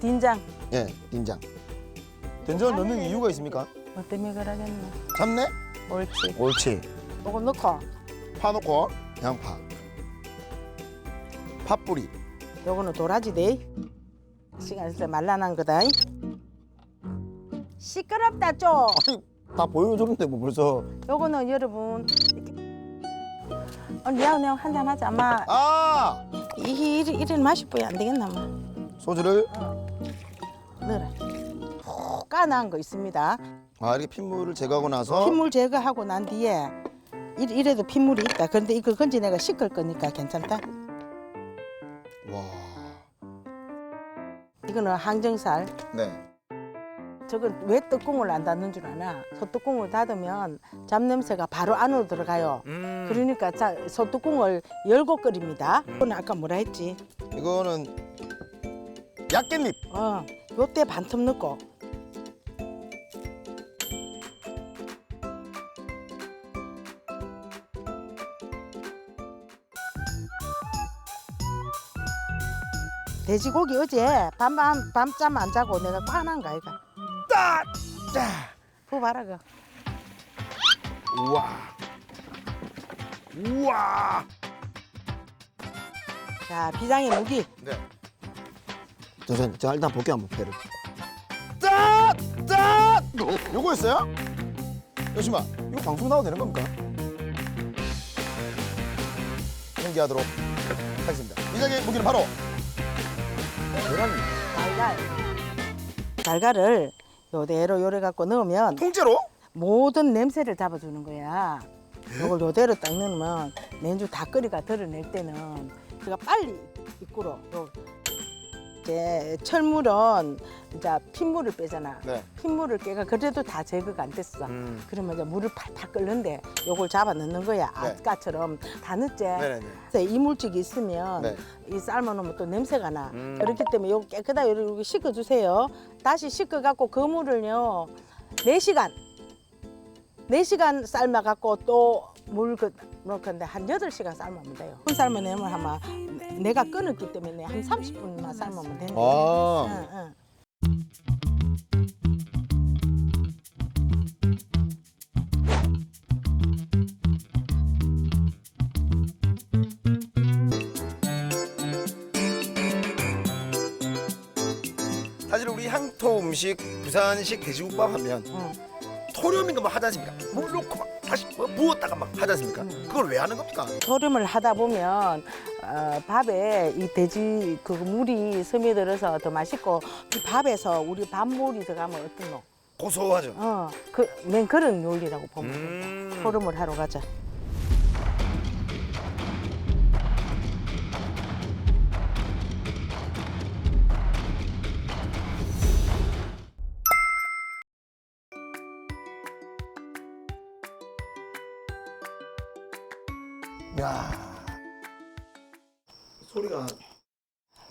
된장. 예, 된장. 된장을 넣는 이유가 있습니까? 뭐 때문에 그러겠노. 잡내? 옳지. 옳지. 요거 넣고 파 넣고 양파. 팥뿌리. 요거는 도라지 돼. 시간 있을 때 말라난 거다. 시끄럽다 좀. 아니 다 보여줬는데 뭐 벌써. 요거는 여러분 어, 니하고 내하고 한잔 하자. 아마 아 이 이런, 이런 맛이 보여 안 되겠나 아마. 소주를 넣어라. 푹 까난 거 있습니다. 아 이렇게 핏물을 제거하고 나서 핏물 제거하고 난 뒤에 이- 이래도 핏물이 있다. 그런데 이거 건지 내가 씻을 거니까 괜찮다. 와. 이거는 항정살. 네. 저건 왜 뚜껑을 안 닫는 줄 아나? 소뚜껑을 닫으면 잡냄새가 바로 안으로 들어가요. 그러니까 자, 소뚜껑을 열고 끓입니다. 이거는 아까 뭐라 했지? 이거는 약깻잎. 어, 요때 반틈 넣고 돼지고기 어제 밤밤 밤잠 안 자고 내가 꽈난 거 아이가 딱. 자. 부어봐라 그 우와. 우와. 자 비장의 무기 네. 자, 자 일단 볼게요 한번 회를. 짠! 짠! 요거였어요? 잠시만, 이거 방송 나와도 되는 겁니까? 연기하도록 하겠습니다. 이장의 무기는 바로 계란입니다. 달걀 달걀을 요대로 요래 갖고 넣으면 통째로? 모든 냄새를 잡아주는 거야. 이걸 요대로 딱 넣으면 맨주 닭거리가 드러낼 때는 그가 빨리. 요 이제 철물은 이제 핏물을 빼잖아. 네. 핏물을 깨가 그래도 다 제거가 안 됐어. 음. 그러면 이제 물을 팔팔 끓는데 요걸 잡아 넣는 거야. 네. 아까처럼 다 넣지. 네네네. 그래서 이물질이 있으면 네. 이 삶아 놓으면 또 냄새가 나. 음. 그렇기 때문에 요거 깨끗하게 이렇게 씻어 주세요. 다시 씻어 갖고 그 물을요. 네시간네시간 삶아 갖고 또 물 그, 넣건데 한 여덟 시간 삶으면 돼요. 한 삶아내면 아마 내가 끊었기 때문에 한 30분만 삶으면 되는 거예요. 아, 응, 응. 사실 우리 향토 음식, 부산식 돼지국밥 하면 응. 토렴인 거막 하지 않습니까? 물 넣고 막 다시 뭐 부었다가 막 하지 않습니까? 그걸 왜 하는 겁니까? 소름을 하다 보면 어, 밥에 이 돼지 그 물이 스며들어서 더 맛있고 이 밥에서 우리 밥물이 들어가면 어떻노? 고소하죠. 어, 그, 맨 그런 요리라고 보면. 음. 소름을 하러 가자. 야 소리가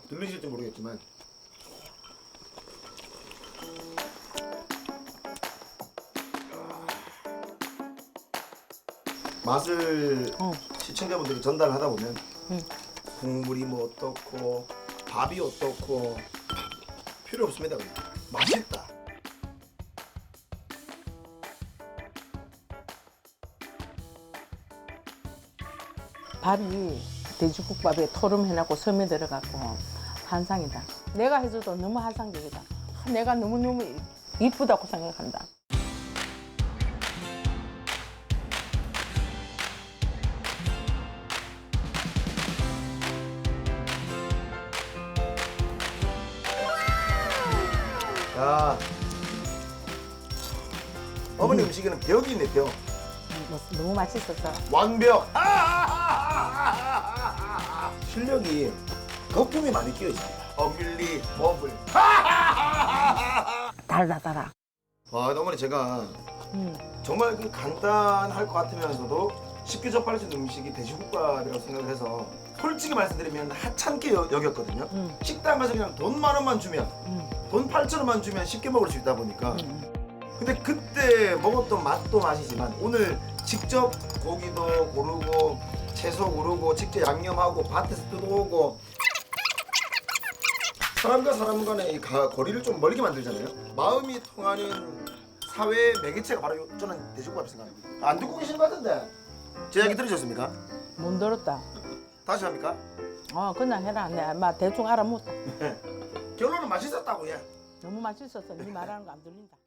들리실지 모르겠지만 맛을 어. 시청자분들이 전달을 하다 보면 응. 국물이 뭐 어떻고 밥이 어떻고 필요 없습니다 그냥 맛있다 밥이 돼지국밥에 토름 해놨고 섬에 들어갔고 한상이다. 내가 해줘도 너무 한상적이다. 내가 너무너무 이쁘다고 생각한다. 야 어머니 음식에는 벽이 있네 벽 뭐, 너무 맛있어서. 완벽 실력이 거품이 많이 끼어 있습니다 어밀리 버블 달다 달아. 와 어머니 제가 음. 정말 그 간단할 것 같으면서도 쉽게 접할 수 있는 음식이 돼지국밥이라고 생각을 해서 솔직히 말씀드리면 하찮게 여- 여겼거든요 음. 식당 가서 그냥 돈 만 원만 주면 음. 돈 8천 원만 주면 쉽게 먹을 수 있다 보니까 음. 근데 그때 먹었던 맛도 맛이지만 오늘 직접 고기도 고르고 채소 고르고 직접 양념하고 밭에서 뜯어오고 사람과 사람 간의 이 가- 거리를 좀 멀게 만들잖아요. 마음이 통하는 사회 매개체가 바로 요- 저는 돼지국밥이 생각합니다. 안 듣고 계신 것 같은데 제 이야기 들으셨습니까? 못 들었다. 다시 합니까? 어 그냥 해라. 내막 대충 알아먹었다. 결론은 맛있었다고 예. 너무 맛있어서 네 말하는 거 안 들린다.